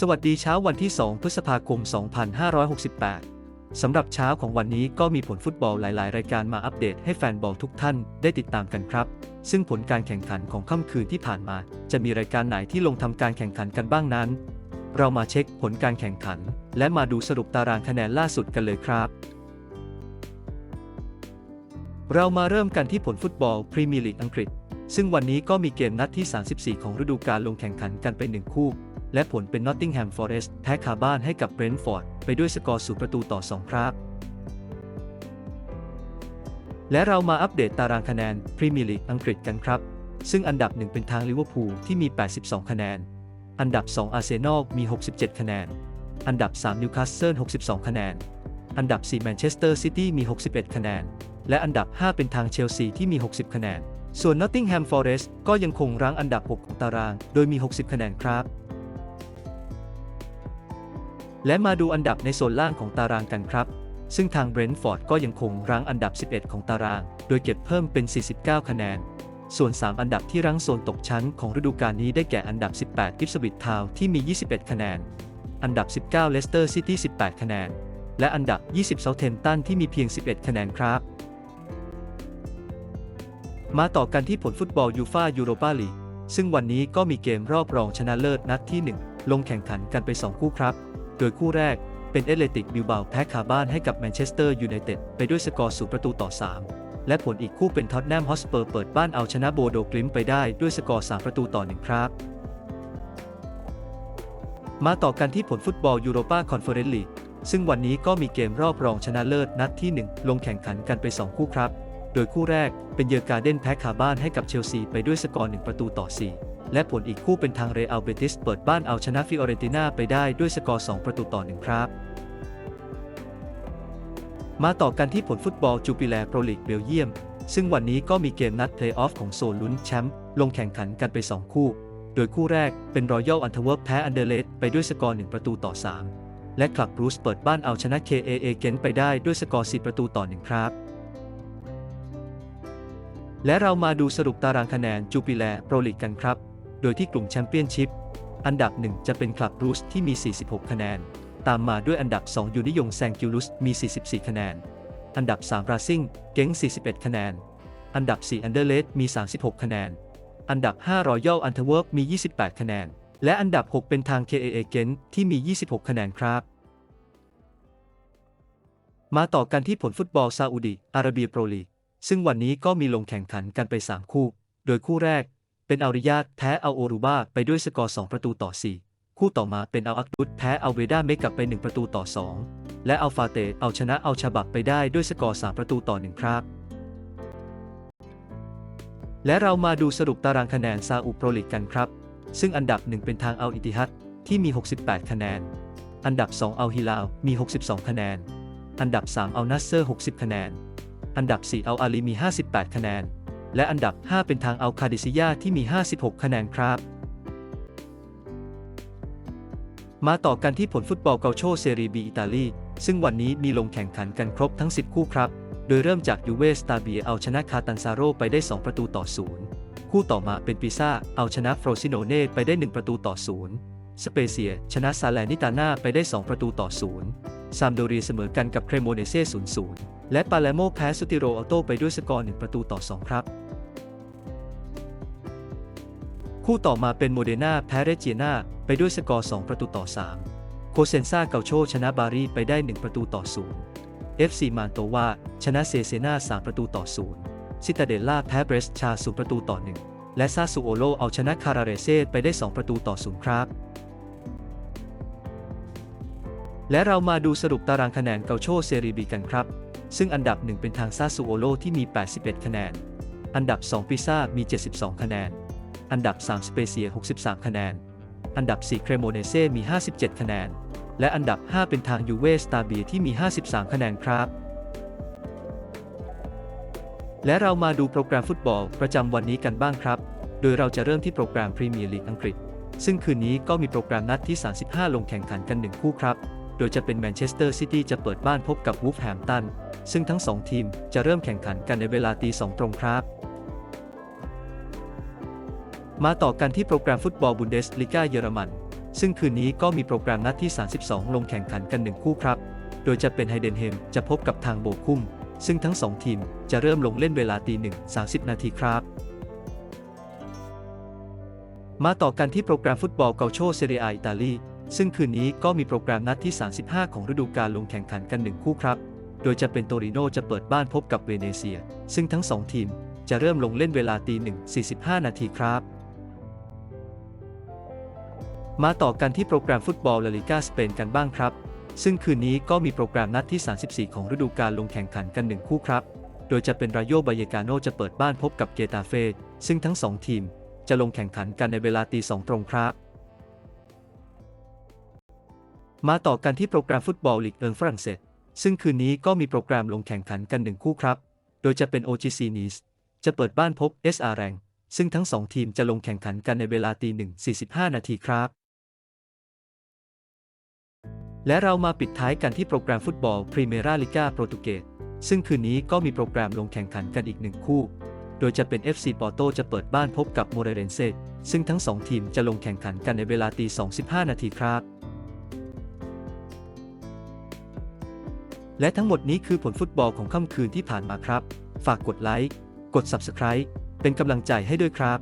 สวัสดีเช้าวันที่ 2 พฤษภาคม 2568 สำหรับเช้าของวันนี้ก็มีผลฟุตบอลหลาย ๆ รายการมาอัปเดตให้แฟนบอลทุกท่านได้ติดตามกันครับ ซึ่งผลการแข่งขันของค่ำคืนที่ผ่านมา จะมีรายการไหนที่ลงทำการแข่งขันกันบ้างนั้น เรามาเช็คผลการแข่งขัน และมาดูสรุปตารางคะแนนล่าสุดกันเลยครับ เรามาเริ่มกันที่ผลฟุตบอลพรีเมียร์ลีกอังกฤษ ซึ่งวันนี้ก็มีเกมนัดที่ 34 ของฤดูกาลลงแข่งขันกันไปหนึ่งคู่ และผลเป็น Nottingham Forest แพ้คาบ้านให้กับ Brentford ไปด้วยสกอร์สูประตูต่อ 2 ครับ และเรามาอัปเดตตารางคะแนนพรีเมียร์ลีกอังกฤษกันครับ ซึ่งอันดับ 1 เป็นทางลิเวอร์พูลที่มี 82 คะแนน อันดับ 2 อาร์เซนอลมี 67 คะแนน อันดับ 3 นิวคาสเซิล 62 คะแนน อันดับ 4 แมนเชสเตอร์ซิตี้มี 61 คะแนน และอันดับ 5 เป็นทางเชลซีที่มี 60 คะแนน ส่วน Nottingham Forest ก็ยังคงรั้งอันดับ 6 ของตาราง โดยมี 60 คะแนนครับ และมาดูอันดับในโซนล่างของตารางกันครับ ซึ่งทาง Brentford ก็ยังคงรั้งอันดับ 11 ของตาราง โดยเก็บเพิ่มเป็น 49 คะแนน ส่วน 3 อันดับที่รั้งโซนตกชั้นของฤดูกาลนี้ได้แก่อันดับ 18 Ipswich Town ที่มี 21 คะแนน อันดับ 19 Leicester City 18 คะแนน และอันดับ 20 Southampton ที่มีเพียง 11 คะแนนครับมาต่อกันที่ผลฟุตบอลยูฟายูโรปาลีกซึ่งวันนี้ก็มีเกมรอบรองชนะเลิศนัดที่ 1 ลงแข่งขันกันไป 2 คู่ครับ โดยคู่แรกเป็นเอเลติกบิลบาแพ้คาบ้านให้กับแมนเชสเตอร์ยูไนเต็ดไปด้วยสกอร์สูประตูต่อ 3 และผลอีกคู่เป็นท็อตแนมฮอสเปอร์เปิดบ้านเอาชนะโบโดกลิมไปได้ด้วยสกอร์ 3 ประตูต่อ 1 ครับ มาต่อกันที่ผลฟุตบอลยูโรปาคอนเฟอเรนซ์ลีกซึ่งวันนี้ก็มีเกมรอบรองชนะเลิศนัดที่ 1 ลงแข่งขันกันไป 2 คู่ครับ โดยคู่แรกเป็นเยอร์การ์เดนแพ้คาบ้านให้กับเชลซีไปด้วยสกอร์ 1 ประตูต่อ 4 และผลอีกคู่เป็นทางเรอัลเบติสเปิดบ้านเอาชนะฟิออเรนติน่าไปได้ด้วยสกอร์ 2 ประตูต่อ 1 ครับ มาต่อกันที่ผลฟุตบอลจูปิแลโปรลีกเบลเยียม ซึ่งวันนี้ก็มีเกมนัดเพลย์ออฟของโซนลุ้นแชมป์ลงแข่งขันกันไป 2 คู่ โดยคู่แรกเป็นรอยัลอันเทเวิร์แพ้อันเดเลสไปด้วยสกอร์ 1 ประตูต่อ 3 และคลับบรูซเปิดบ้านเอาชนะ KAA เกนไปได้ด้วยสกอร์ 4 ประตูต่อ 1 ครับและเรามาดูสรุปตารางคะแนนจูปิแลโปรลีกกันครับ โดยที่กลุ่มแชมเปี้ยนชิพอันดับ 1 จะเป็นคลับรูซที่มี 46 คะแนน ตามมาด้วยอันดับ 2 ยูนิยงแซงกิลุสมี 44 คะแนน อันดับ 3 ราซิงเก้ง 41 คะแนน อันดับ 4 อันเดอร์เลสมี 36 คะแนน อันดับ 5 รอยัลอันเทเวิร์กมี 28 คะแนน และอันดับ 6 เป็นทาง KAA เกนที่มี 26 คะแนนครับ มาต่อกันที่ผลฟุตบอลซาอุดีอาระเบียโปรลีกซึ่งวันนี้ก็มีลงแข่งขันกันไป 3 คู่ โดยคู่แรก เป็นอัลริยาแพ้อัลโอรูบาไปด้วยสกอร์ 2 ประตูต่อ 4 คู่ต่อมาเป็นอัลอักดุดแพ้อัลเวด้าเมกับไป 1 ประตูต่อ 2 และอัลฟาเตเอาชนะอัลชาบับไปได้ด้วยสกอร์ 3 ประตูต่อ 1 ครับ และเรามาดูสรุปตารางคะแนนซาอุโปรลีกกันครับ ซึ่งอันดับ 1 เป็นทางอัลอิติฮัดที่มี 68 คะแนน อันดับ2อัลฮิลาลมี 62 คะแนน อันดับ3อัลนัสเซอร์ 60 คะแนน อันดับ4อัลอาลีมี 58 คะแนน และอันดับ 5 เป็นทางอัลคาดิซิยาที่มี 56 คะแนนครับ มาต่อกันที่ผลฟุตบอลเกาโชเซรีบีอิตาลี ซึ่งวันนี้มีลงแข่งขันกันครบทั้ง 10 คู่ครับ โดยเริ่มจากยูเวสตาเบียเอาชนะคาตันซาโรไปได้ 2 ประตูต่อ 0 คู่ต่อมาเป็นปิซ่าเอาชนะฟรซิโนเน่ไปได้ 1 ประตูต่อ 0 สเปเซีย ชนะซาแลนิตาน่าไปได้ 2 ประตูต่อ 0 ซามโดรีเสมอกันกับเครโมเนเซ่ 0-0และปาเลโมแพ้สุติโรออโต้ไปด้วยสกอร์ 1 ประตูต่อ 2 ครับ คู่ต่อมาเป็นโมเดนาแพ้เรเจียนาไปด้วยสกอร์ 2 ประตูต่อ 3 โคเซนซาเกาโชชนะบารีไปได้ 1 ประตูต่อ 0 FC มานโตวาชนะเซเซนา3 ประตูต่อ 0 ซิตาเดลล่าแพ้เบรสชา 0 ประตูต่อ 1 และซาซูโอโลเอาชนะคาราเรเซไปได้ 2 ประตูต่อ 0 ครับ และเรามาดูสรุปตารางคะแนนเกาโชเซรีบีกันครับ ซึ่งอันดับ 1 เป็นทางซาซูโอโลที่มี 81 คะแนน อันดับ 2 ปิซ่ามี 72 คะแนน อันดับ 3 สเปเซีย 63 คะแนน อันดับ 4 เครโมเนเซ่ มี 57 คะแนน และอันดับ 5 เป็นทางยูเวสตาเบียที่มี 53 คะแนนครับ และเรามาดูโปรแกรมฟุตบอลประจำวันนี้กันบ้างครับ โดยเราจะเริ่มที่โปรแกรมพรีเมียร์ลีกอังกฤษ ซึ่งคืนนี้ก็มีโปรแกรมนัดที่ 35 ลงแข่งขันกัน 1 คู่ครับ โดยจะเป็นแมนเชสเตอร์ซิตี้จะเปิดบ้านพบกับวูฟแฮมตัน ซึ่งทั้ง 2 ทีมจะเริ่มแข่งขันกันในเวลาตี2ตรงครับ มาต่อกันที่โปรแกรมฟุตบอลบุนเดสลิกาเยอรมัน ซึ่งคืนนี้ก็มีโปรแกรมนัดที่ 32 ลงแข่งขันกัน 1 คู่ครับ โดยจะเป็นไฮเดนเฮมจะพบกับทางโบคุ้ม ซึ่งทั้ง 2 ทีมจะเริ่มลงเล่นเวลาตีหนึ่ง30นาทีครับ มาต่อกันที่โปรแกรมฟุตบอลเกาโชเซเรียอิตาลี ซึ่งคืนนี้ก็มีโปรแกรมนัดที่ 35 ของฤดูกาลลงแข่งขันกัน 1 คู่ครับ โดยจะเป็นโตริโนจะเปิดบ้านพบกับเวเนเซีย ซึ่งทั้ง 2 ทีมจะเริ่มลงเล่นเวลาตีหนึ่ง45 นาทีครับ มาต่อกันที่โปรแกรมฟุตบอลลาลิกาสเปนกันบ้างครับ ซึ่งคืนนี้ก็มีโปรแกรมนัดที่ 34 ของฤดูกาลลงแข่งขันกัน 1 คู่ครับ โดยจะเป็นรายโยบายกาโนจะเปิดบ้านพบกับเกตาเฟ ซึ่งทั้ง 2 ทีม จะลงแข่งขันกันในเวลาตีสองตรงครับ มาต่อกันที่โปรแกรมฟุตบอลลีกเอิงฝรั่งเศส ซึ่งคืนนี้ก็มีโปรแกรมลงแข่งขันกัน 1 คู่ครับ โดยจะเป็น OGC Nice จะเปิดบ้านพบ SR แรงซึ่งทั้ง 2 ทีมจะลงแข่งขันกันในเวลาตีหนึ่ง45 นาทีครับ และเรามาปิดท้ายกันที่โปรแกรมฟุตบอลพรีเมียราลิกาโปรตุเกสซึ่งคืนนี้ก็มีโปรแกรมลงแข่งขันกันอีกหนึ่งคู่ โดยจะเป็น FC Porto จะเปิดบ้านพบกับโมเรเรนเซซึ่งทั้ง 2 ทีมจะลงแข่งขันกันในเวลาตี25นาทีครับ และทั้งหมดนี้คือผลฟุตบอลของค่ำคืนที่ผ่านมาครับ ฝากกดไลค์ กด Subscribe เป็นกำลังใจให้ด้วยครับ